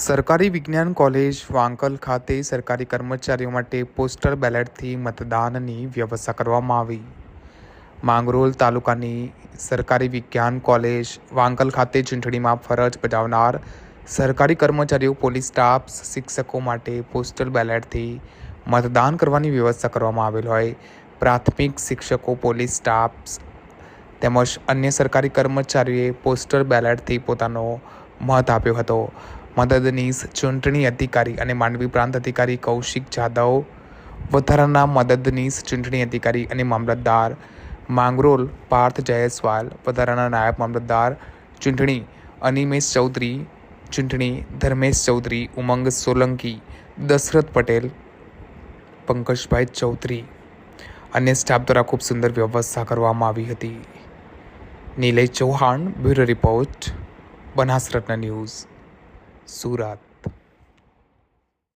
સરકારી વિજ્ઞાન કોલેજ વાંકલ ખાતે સરકારી કર્મચારીઓ માટે પોસ્ટલ બેલેટથી મતદાનની વ્યવસ્થા કરવામાં આવી. માંગરોલ તાલુકાની સરકારી વિજ્ઞાન કોલેજ વાંકલ ખાતે ચૂંટણીમાં ફરજ બજાવનાર સરકારી કર્મચારીઓ, પોલીસ સ્ટાફ, શિક્ષકો માટે પોસ્ટલ બેલેટથી મતદાન કરવાની વ્યવસ્થા કરવામાં આવેલ હોય. પ્રાથમિક શિક્ષકો, પોલીસ સ્ટાફ તેમજ અન્ય સરકારી કર્મચારીઓએ પોસ્ટલ બેલેટથી પોતાનો મત આપ્યો હતો. મદદનીશ, ચૂંટણી અધિકારી અને માંડવી પ્રાંત અધિકારી કૌશિક જાદવ વધારાના મદદનીશ, ચૂંટણી અધિકારી અને મામલતદાર માંગરોલ પાર્થ જયસ્વાલ, વધારાના નાયબ મામલતદાર ચૂંટણી અનિમેશ ચૌધરી, ચૂંટણી ધર્મેશ ચૌધરી, ઉમંગ સોલંકી, દશરથ પટેલ, પંકજભાઈ ચૌધરી અને સ્ટાફ દ્વારા ખૂબ સુંદર વ્યવસ્થા કરવામાં આવી હતી. Nilay Chauhan, bureau report, Banasratna news. Surat.